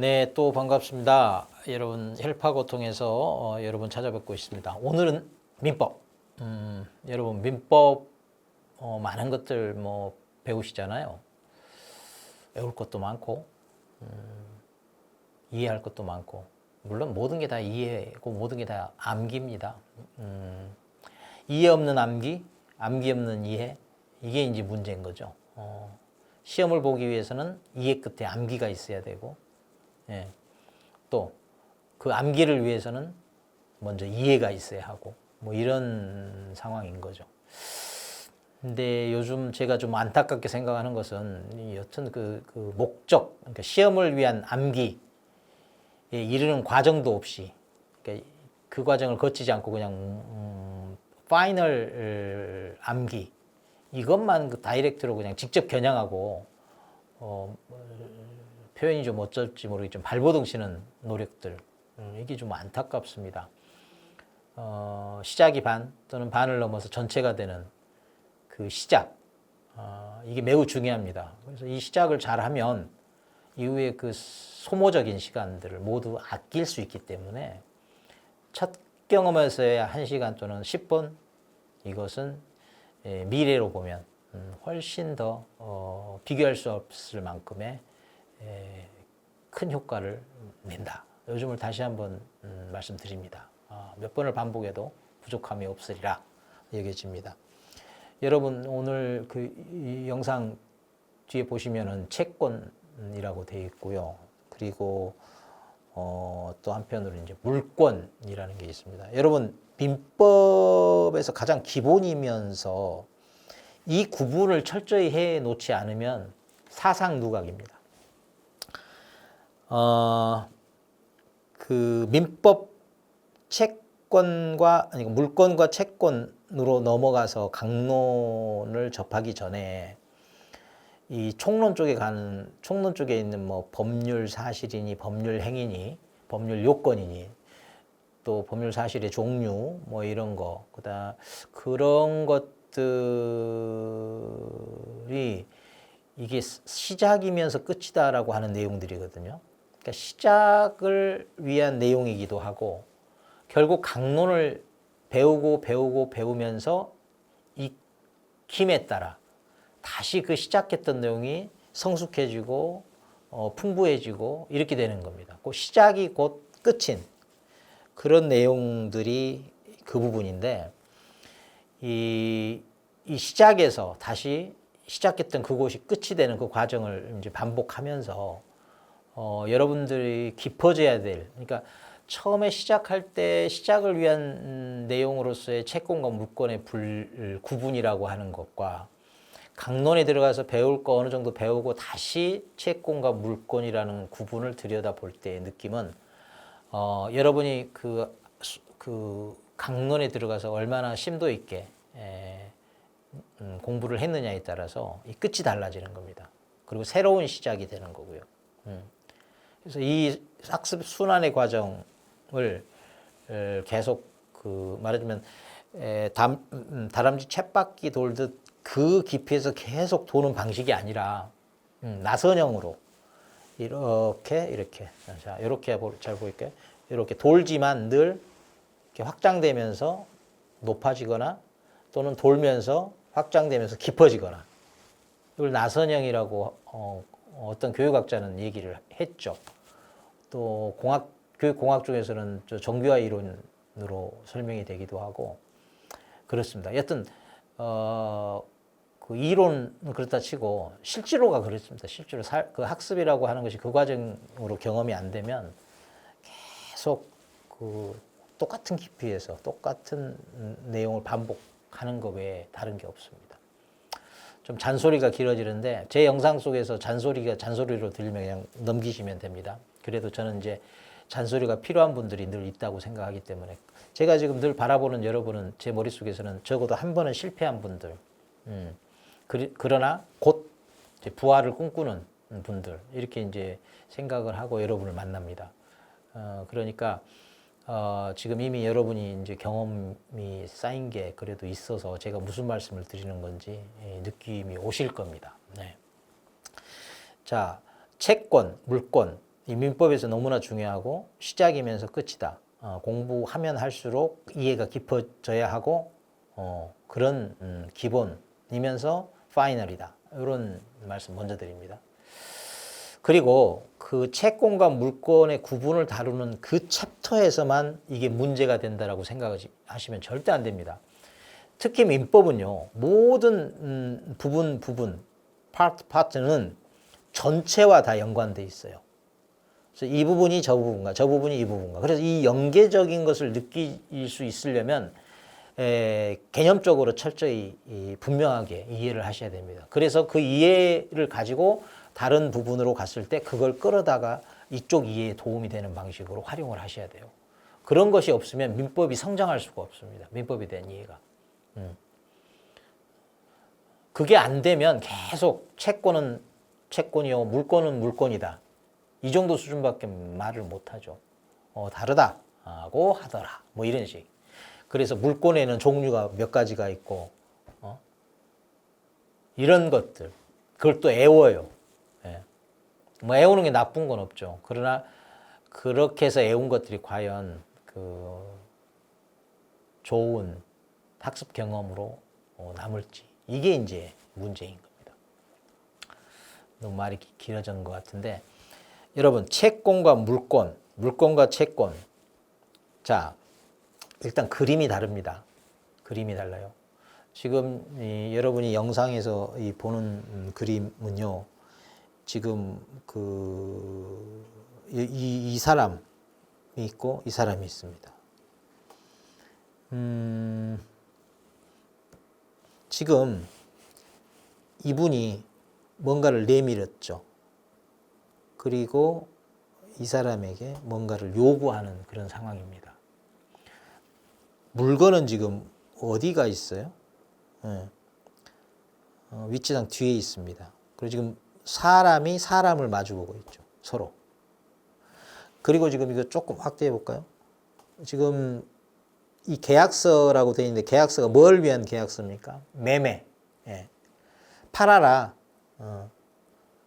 네, 또 반갑습니다. 여러분 헬파고 통해서 어, 여러분 찾아뵙고 있습니다. 오늘은 민법. 음, 여러분 민법 어, 많은 것들 뭐 배우시잖아요. 외울 것도 많고 음, 이해할 것도 많고 물론 모든 게 다 이해고 모든 게 다 암기입니다. 음, 이해 없는 암기, 암기 없는 이해 이게 이제 문제인 거죠. 어, 시험을 보기 위해서는 이해 끝에 암기가 있어야 되고 예. 또그 암기를 위해서는 먼저 이해가 있어야 하고 뭐 이런 상황인 거죠. 근데 요즘 제가 좀 안타깝게 생각하는 것은 이 여튼 그, 그 목적, 그러니까 시험을 위한 암기에 이르는 과정도 없이 그러니까 그 과정을 거치지 않고 그냥 음, 파이널 암기 이것만 그 다이렉트로 그냥 직접 겨냥하고 어, 표현이 좀 어쩔지 모르겠지만 발버둥 치는 노력들 음, 이게 좀 안타깝습니다. 어, 시작이 반 또는 반을 넘어서 전체가 되는 그 시작 어, 이게 매우 중요합니다. 그래서 이 시작을 잘하면 이후에 그 소모적인 시간들을 모두 아낄 수 있기 때문에 첫 경험에서의 한 시간 또는 10분 이것은 예, 미래로 보면 음, 훨씬 더 어, 비교할 수 없을 만큼의 에, 큰 효과를 낸다. 요즘을 다시 한번 음, 말씀드립니다. 아, 몇 번을 반복해도 부족함이 없으리라 여겨집니다. 여러분 오늘 그이 영상 뒤에 보시면은 채권이라고 되어 있고요. 그리고 어, 또 한편으로 이제 물권이라는 게 있습니다. 여러분 민법에서 가장 기본이면서 이 구분을 철저히 해 놓지 않으면 사상 누각입니다. 어, 그 민법 채권과 아니 물권과 채권으로 넘어가서 강론을 접하기 전에 이 총론 쪽에 가는 총론 쪽에 있는 뭐 법률 사실이니 법률 행위니 법률 요건이니 또 법률 사실의 종류 뭐 이런 거 그다 그런 것들이 이게 시작이면서 끝이다라고 하는 내용들이거든요. 그러니까 시작을 위한 내용이기도 하고 결국 강론을 배우고 배우고 배우면서 익힘에 따라 다시 그 시작했던 내용이 성숙해지고 어, 풍부해지고 이렇게 되는 겁니다. 그 시작이 곧 끝인 그런 내용들이 그 부분인데 이, 이 시작에서 다시 시작했던 그곳이 끝이 되는 그 과정을 이제 반복하면서 어, 여러분들이 깊어져야 될 그러니까 처음에 시작할 때 시작을 위한 음, 내용으로서의 채권과 물권의 불, 구분이라고 하는 것과 강론에 들어가서 배울 거 어느 정도 배우고 다시 채권과 물권이라는 구분을 들여다볼 때의 느낌은 어, 여러분이 그, 수- 그 강론에 들어가서 얼마나 심도 있게 에, 음, 공부를 했느냐에 따라서 이 끝이 달라지는 겁니다. 그리고 새로운 시작이 되는 거고요. 음. 그래서 이 학습 순환의 과정을 에, 계속 그 말하자면 에, 담, 음, 다람쥐 챗바퀴 돌듯 그 깊이에서 계속 도는 방식이 아니라 음, 나선형으로 이렇게 이렇게. 자 이렇게 보- 잘 보일게. 이렇게 돌지만 늘 이렇게 확장되면서 높아지거나 또는 돌면서 확장되면서 깊어지거나. 이걸 나선형이라고 어, 어떤 교육학자는 얘기를 했죠. 또 공학 교육 공학 중에서는 저 정교화 이론으로 설명이 되기도 하고 그렇습니다. 여튼 어, 그 이론은 그렇다 치고 실제로가 그렇습니다. 실제로 살, 그 학습이라고 하는 것이 그 과정으로 경험이 안 되면 계속 그 똑같은 깊이에서 똑같은 음, 내용을 반복하는 것 외에 다른 게 없습니다. 좀 잔소리가 길어지는데 제 영상 속에서 잔소리가 잔소리로 들리면 그냥 넘기시면 됩니다. 그래도 저는 이제 잔소리가 필요한 분들이 늘 있다고 생각하기 때문에 제가 지금 늘 바라보는 여러분은 제 머릿속에서는 적어도 한 번은 실패한 분들, 음, 그리, 그러나 곧 부활을 꿈꾸는 분들 이렇게 이제 생각을 하고 여러분을 만납니다. 어, 그러니까 어, 지금 이미 여러분이 이제 경험이 쌓인 게 그래도 있어서 제가 무슨 말씀을 드리는 건지 예, 느낌이 오실 겁니다. 네. 자, 채권, 물권 이 민법에서 너무나 중요하고 시작이면서 끝이다. 어, 공부하면 할수록 이해가 깊어져야 하고 어, 그런 음, 기본이면서 파이널이다. 이런 말씀 먼저 드립니다. 그리고 그 채권과 물권의 구분을 다루는 그 챕터에서만 이게 문제가 된다라고 생각하시면 절대 안 됩니다. 특히 민법은요, 모든 음, 부분 부분 파트 파트는 전체와 다 연관돼 있어요. 그래서 이 부분이 저 부분과 저 부분이 이 부분과 그래서 이 연계적인 것을 느낄 수 있으려면 에, 개념적으로 철저히 이, 분명하게 이해를 하셔야 됩니다. 그래서 그 이해를 가지고 다른 부분으로 갔을 때 그걸 끌어다가 이쪽 이해에 도움이 되는 방식으로 활용을 하셔야 돼요. 그런 것이 없으면 민법이 성장할 수가 없습니다. 민법에 대한 이해가. 음. 그게 안 되면 계속 채권은 채권이요, 물권은 물권이다. 이 정도 수준밖에 말을 못 하죠. 어, 다르다고 하더라. 뭐 이런 식. 그래서 물권에는 종류가 몇 가지가 있고, 어? 이런 것들. 그걸 또 애워요. 예. 뭐 애우는 게 나쁜 건 없죠. 그러나 그렇게 해서 애운 것들이 과연 그 좋은 학습 경험으로 어, 남을지. 이게 이제 문제인 겁니다. 너무 말이 기- 길어진 것 같은데, 여러분 채권과 물권, 물권과 채권. 자, 일단 그림이 다릅니다. 그림이 달라요. 지금 이 여러분이 영상에서 이 보는 음, 그림은요. 지금 그이 이 사람이 있고 이 사람이 있습니다. 음, 지금 이분이 뭔가를 내밀었죠. 그리고 이 사람에게 뭔가를 요구하는 그런 상황입니다. 물건은 지금 어디가 있어요? 예. 어, 위치상 뒤에 있습니다. 그리고 지금 사람이 사람을 마주보고 있죠. 서로. 그리고 지금 이거 조금 확대해 볼까요? 지금 이 계약서라고 되어 있는데 계약서가 뭘 위한 계약서입니까? 매매. 예. 팔아라. 어.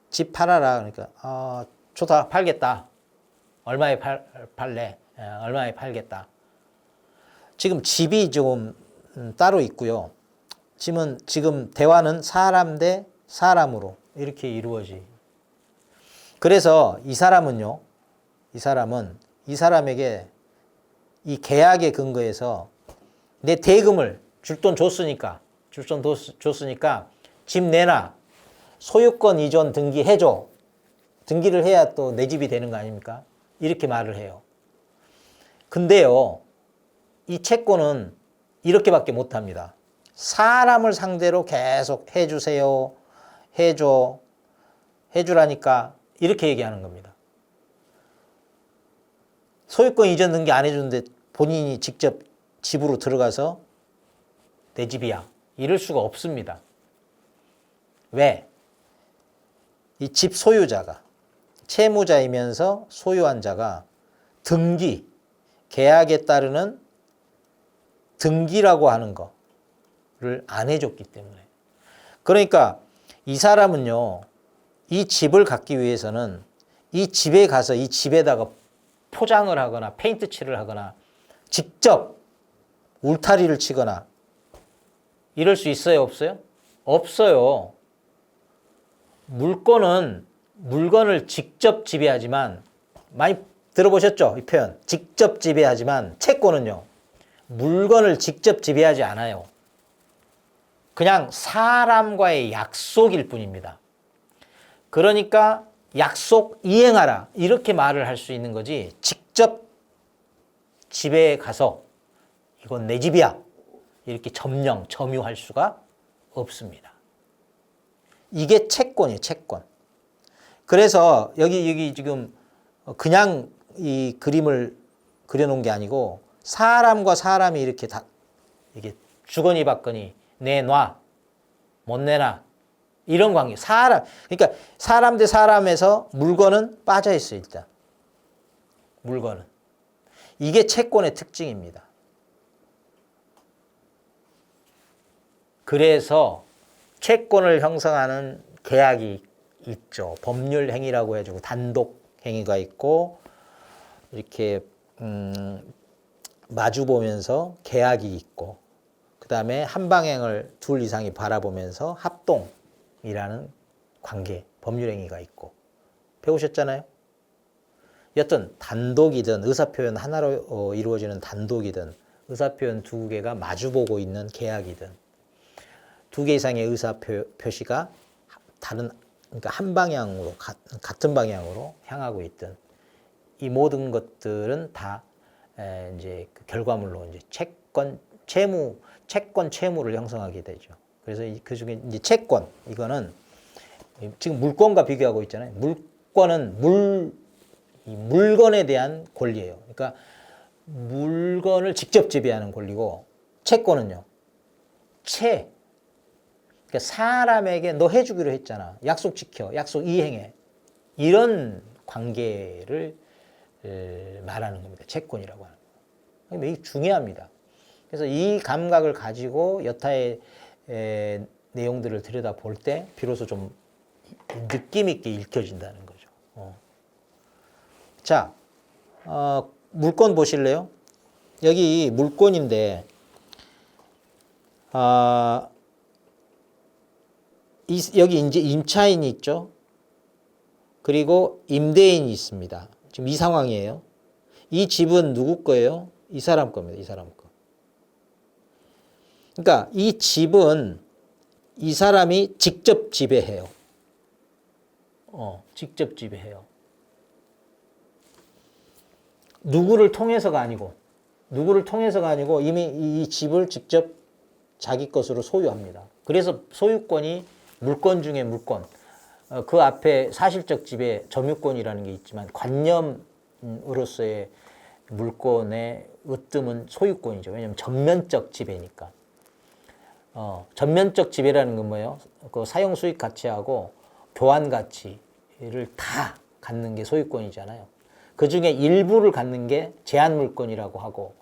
집 팔아라. 그러니까 어, 좋다. 팔겠다. 얼마에 팔, 팔래? 예, 얼마에 팔겠다. 지금 집이 조금 음, 따로 있고요. 지금 지금 대화는 사람 대 사람으로 이렇게 이루어지. 그래서 이 사람은요. 이 사람은 이 사람에게 이 계약의 근거에서 내 대금을 줄 돈 줬으니까 줄 돈 줬으니까 집 내놔 소유권 이전 등기 해줘 등기를 해야 또 내 집이 되는 거 아닙니까? 이렇게 말을 해요. 근데요 이 채권은 이렇게밖에 못 합니다. 사람을 상대로 계속 해주세요, 해줘, 해주라니까 이렇게 얘기하는 겁니다. 소유권 이전 등기 안 해주는데 본인이 직접 집으로 들어가서 내 집이야. 이럴 수가 없습니다. 왜? 이 집 소유자가 채무자이면서 소유한 자가 등기, 계약에 따르는 등기라고 하는 거를 안 해줬기 때문에. 그러니까 이 사람은요, 이 집을 갖기 위해서는 이 집에 가서 이 집에다가 포장을 하거나 페인트 칠을 하거나 직접 울타리를 치거나 이럴 수 있어요, 없어요? 없어요. 물건은 물건을 직접 지배하지만 많이 들어보셨죠? 이 표현. 직접 지배하지만 채권은요. 물건을 직접 지배하지 않아요. 그냥 사람과의 약속일 뿐입니다. 그러니까 약속 이행하라. 이렇게 말을 할 수 있는 거지. 직접 집에 가서 이건 내 집이야. 이렇게 점령, 점유할 수가 없습니다. 이게 채권이에요, 채권. 그래서 여기, 여기 지금 그냥 이 그림을 그려놓은 게 아니고 사람과 사람이 이렇게 다 이게 주거니 받거니 내놔. 못 내놔. 이런 관계. 사람 그러니까 사람 대 사람에서 물건은 빠져 있어 일단. 물건은. 이게 채권의 특징입니다. 그래서 채권을 형성하는 계약이 있죠. 법률 행위라고 해가지고 단독 행위가 있고 이렇게 음, 마주 보면서 계약이 있고 그 다음에 한 방향을 둘 이상이 바라보면서 합동이라는 관계 법률 행위가 있고 배우셨잖아요. 여튼 단독이든 의사표현 하나로 어, 이루어지는 단독이든 의사표현 두 개가 마주보고 있는 계약이든 두 개 이상의 의사표 표시가 다른 그러니까 한 방향으로 가- 같은 방향으로 향하고 있든 이 모든 것들은 다 에, 이제 그 결과물로 이제 채권 채무 채권 채무를 형성하게 되죠. 그래서 이- 그 중에 이제 채권 이거는 지금 물건과 비교하고 있잖아요. 물건은 물, 이 물건에 대한 권리예요. 그러니까 물건을 직접 지배하는 권리고 채권은요. 채. 그러니까 사람에게 너 해주기로 했잖아. 약속 지켜. 약속 이행해. 이런 관계를 에, 말하는 겁니다. 채권이라고 하는 거. 매우 중요합니다. 그래서 이 감각을 가지고 여타의 에, 내용들을 들여다 볼 때 비로소 좀 느낌 있게 읽혀진다는 거죠. 어. 자, 어, 물건 보실래요? 여기 물건인데, 아, 이, 여기 이제 임차인이 있죠. 그리고 임대인이 있습니다. 지금 이 상황이에요. 이 집은 누구 거예요? 이 사람 겁니다. 이 사람 거. 그러니까 이 집은 이 사람이 직접 지배해요. 어, 직접 지배해요. 누구를 통해서가 아니고, 누구를 통해서가 아니고 이미 이 집을 직접 자기 것으로 소유합니다. 그래서 소유권이 물건 중에 물건, 어, 그 앞에 사실적 지배 점유권이라는 게 있지만 관념으로서의 물건의 으뜸은 소유권이죠. 왜냐하면 전면적 지배니까. 어, 전면적 지배라는 건 뭐예요? 그 사용 수익 가치하고 교환 가치를 다 갖는 게 소유권이잖아요. 그 중에 일부를 갖는 게 제한 물건이라고 하고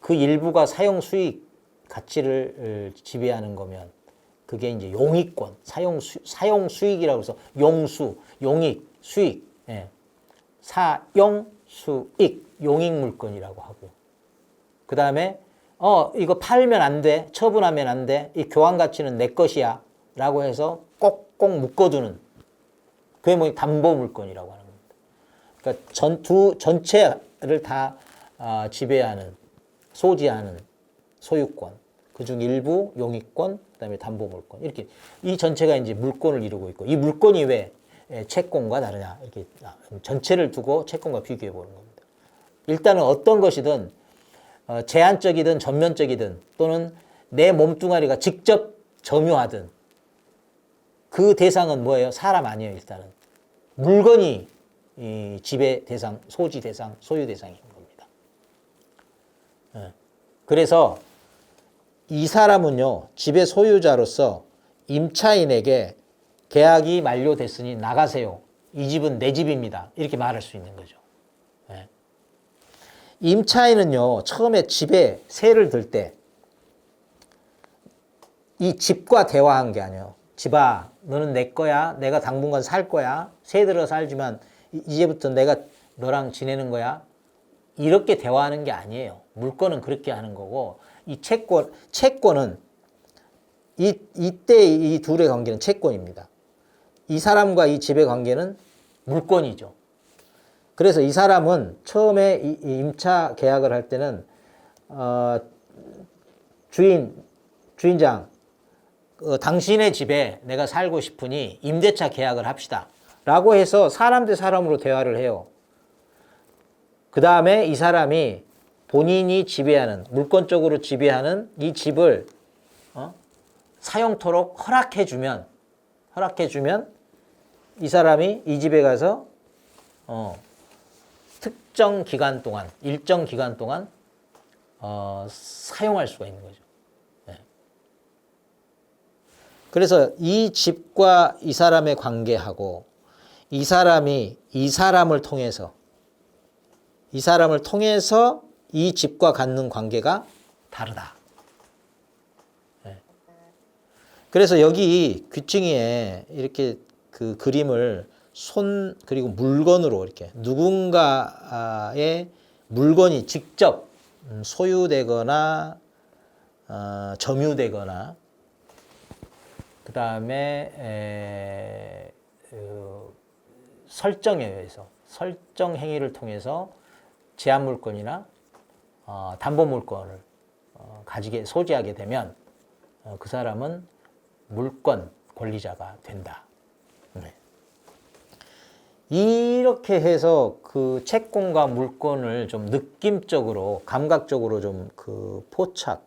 그 일부가 사용 수익 가치를 어, 지배하는 거면 그게 이제 용익권, 사용 수, 사용 수익이라고 해서 용수, 용익, 수익, 예. 사용 수익, 용익 물건이라고 하고 그 다음에 어 이거 팔면 안 돼, 처분하면 안 돼, 이 교환 가치는 내 것이야, 라고 해서 꼭꼭 묶어두는 그게 뭐 담보 물건이라고 하는 겁니다. 그러니까 전 두 전체를 다 아, 지배하는 소지하는 소유권, 그중 일부 용익권, 그다음에 담보 물권 이렇게 이 전체가 이제 물권을 이루고 있고 이 물건이 왜 예, 채권과 다르냐 이렇게 아, 전체를 두고 채권과 비교해 보는 겁니다. 일단은 어떤 것이든 어, 제한적이든 전면적이든 또는 내 몸뚱아리가 직접 점유하든 그 대상은 뭐예요? 사람 아니에요, 일단은. 물건이 이 지배 대상, 소지 대상, 소유 대상인 겁니다. 예. 그래서 이 사람은요, 집의 소유자로서 임차인에게 계약이 만료됐으니 나가세요. 이 집은 내 집입니다. 이렇게 말할 수 있는 거죠. 예. 임차인은요, 처음에 집에 세를 들 때, 이 집과 대화한 게 아니에요. 집아, 너는 내 거야. 내가 당분간 살 거야. 세 들어 살지만, 이- 이제부터 내가 너랑 지내는 거야. 이렇게 대화하는 게 아니에요. 물건은 그렇게 하는 거고, 이 채권, 채권은, 이, 이때 이 둘의 관계는 채권입니다. 이 사람과 이 집의 관계는 물건이죠. 그래서 이 사람은 처음에 이, 이 임차 계약을 할 때는 어, 주인 주인장 어, 당신의 집에 내가 살고 싶으니 임대차 계약을 합시다 라고 해서 사람 대 사람으로 대화를 해요. 그 다음에 이 사람이 본인이 지배하는 물권적으로 지배하는 이 집을 어? 사용토록 허락해주면 허락해주면 이 사람이 이 집에 가서 어, 특정 기간 동안 일정 기간 동안 어, 사용할 수가 있는 거죠. 네. 그래서 이 집과 이 사람의 관계하고 이 사람이 이 사람을 통해서 이 사람을 통해서 이 집과 갖는 관계가 다르다. 네. 그래서 여기 귀퉁이에 이렇게 그 그림을 손 그리고 물건으로 이렇게 누군가의 물건이 직접 음, 소유되거나 어, 점유되거나 그 다음에 어, 설정에 의해서 설정 행위를 통해서 제한 물건이나 어, 담보 물건을 어, 가지게 소지하게 되면 어, 그 사람은 물권 권리자가 된다. 네. 이렇게 해서 그 채권과 물권을 좀 느낌적으로 감각적으로 좀 그 포착을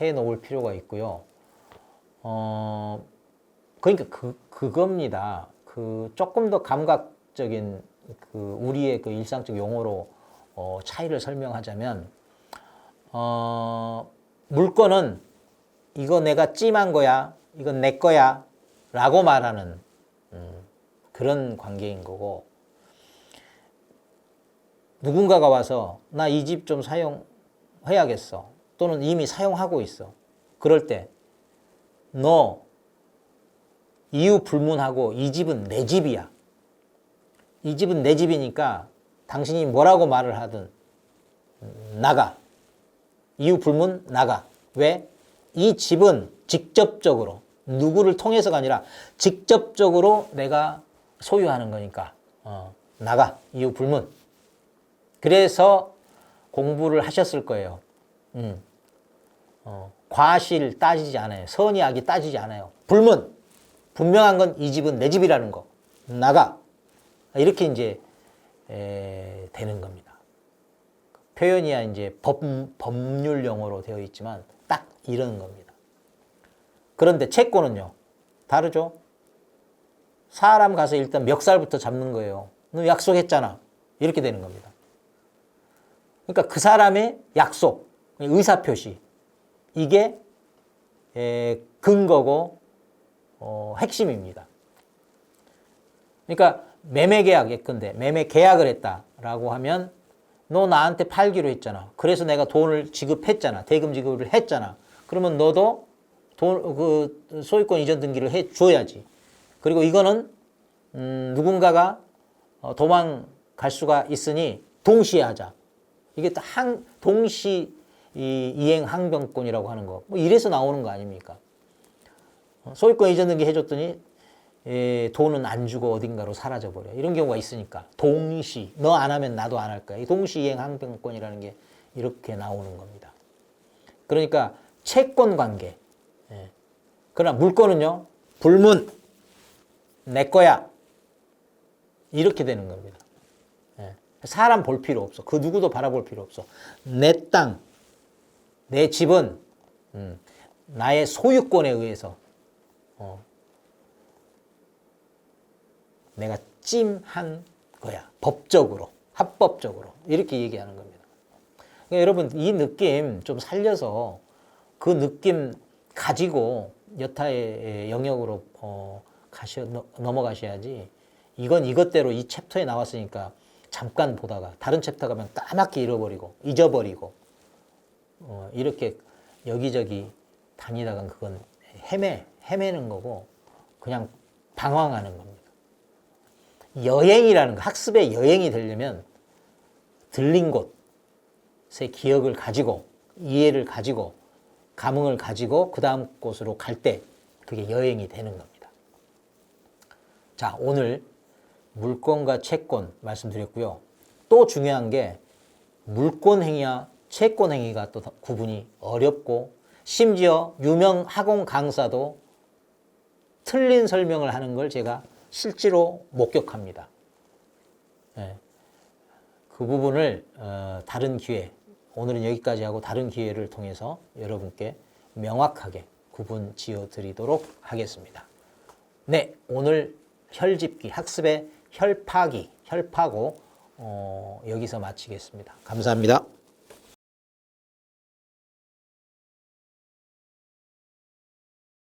해 놓을 필요가 있고요. 어 그러니까 그 그겁니다. 그 조금 더 감각적인 그 우리의 그 일상적 용어로 어 차이를 설명하자면 어 물건은 이거 내가 찜한 거야. 이건 내 거야. 라고 말하는 음, 그런 관계인 거고 누군가가 와서 나 이 집 좀 사용해야겠어. 또는 이미 사용하고 있어. 그럴 때 너 이유 불문하고 이 집은 내 집이야. 이 집은 내 집이니까 당신이 뭐라고 말을 하든 음, 나가. 이유 불문 나가. 왜? 이 집은 직접적으로 누구를 통해서가 아니라 직접적으로 내가 소유하는 거니까 어, 나가 이유 불문. 그래서 공부를 하셨을 거예요. 음. 어, 과실 따지지 않아요. 선의 악이 따지지 않아요. 불문. 분명한 건 이 집은 내 집이라는 거. 나가. 이렇게 이제 에, 되는 겁니다. 표현이야 이제 법, 법률 용어로 되어 있지만 딱 이런 겁니다. 그런데 채권은요. 다르죠? 사람 가서 일단 멱살부터 잡는 거예요. 너 약속했잖아. 이렇게 되는 겁니다. 그러니까 그 사람의 약속, 의사표시, 이게 에, 근거고 어, 핵심입니다. 그러니까 매매 계약 예컨대 매매 계약을 했다라고 하면 너 나한테 팔기로 했잖아. 그래서 내가 돈을 지급했잖아. 대금 지급을 했잖아. 그러면 너도 돈, 그 소유권 이전 등기를 해 줘야지. 그리고 이거는 음, 누군가가 어, 도망갈 수가 있으니 동시에 하자. 이게 또 한, 동시 이 이행 항변권이라고 하는 거. 뭐 이래서 나오는 거 아닙니까? 어, 소유권 이전 등기 해줬더니 에, 돈은 안 주고 어딘가로 사라져 버려. 이런 경우가 있으니까 동시 너 안 하면 나도 안 할 거야. 이 동시 이행 항변권이라는 게 이렇게 나오는 겁니다. 그러니까 채권 관계. 예. 그러나 물건은요 불문 내 거야 이렇게 되는 겁니다. 예. 사람 볼 필요 없어. 그 누구도 바라볼 필요 없어. 내 땅, 내 집은 음, 나의 소유권에 의해서 어, 내가 찜한 거야. 법적으로, 합법적으로 이렇게 얘기하는 겁니다. 그러니까 여러분 이 느낌 좀 살려서 그 느낌 가지고 여타의 영역으로 어, 가셔 넘어가셔야지. 이건 이것대로 이 챕터에 나왔으니까 잠깐 보다가 다른 챕터 가면 까맣게 잃어버리고 잊어버리고 어, 이렇게 여기저기 다니다간 그건 헤매 헤매는 거고 그냥 방황하는 겁니다. 여행이라는 거 학습의 여행이 되려면 들린 곳의 기억을 가지고 이해를 가지고 감흥을 가지고 그 다음 곳으로 갈 때 그게 여행이 되는 겁니다. 자, 오늘 물권과 채권 말씀드렸고요. 또 중요한 게 물권 행위와 채권 행위가 또 구분이 어렵고 심지어 유명 학원 강사도 틀린 설명을 하는 걸 제가 실제로 목격합니다. 네. 그 부분을 어, 다른 기회, 오늘은 여기까지 하고 다른 기회를 통해서 여러분께 명확하게 구분 지어 드리도록 하겠습니다. 네, 오늘 혈집기, 학습의 혈파기, 혈파고 어, 여기서 마치겠습니다. 감사합니다.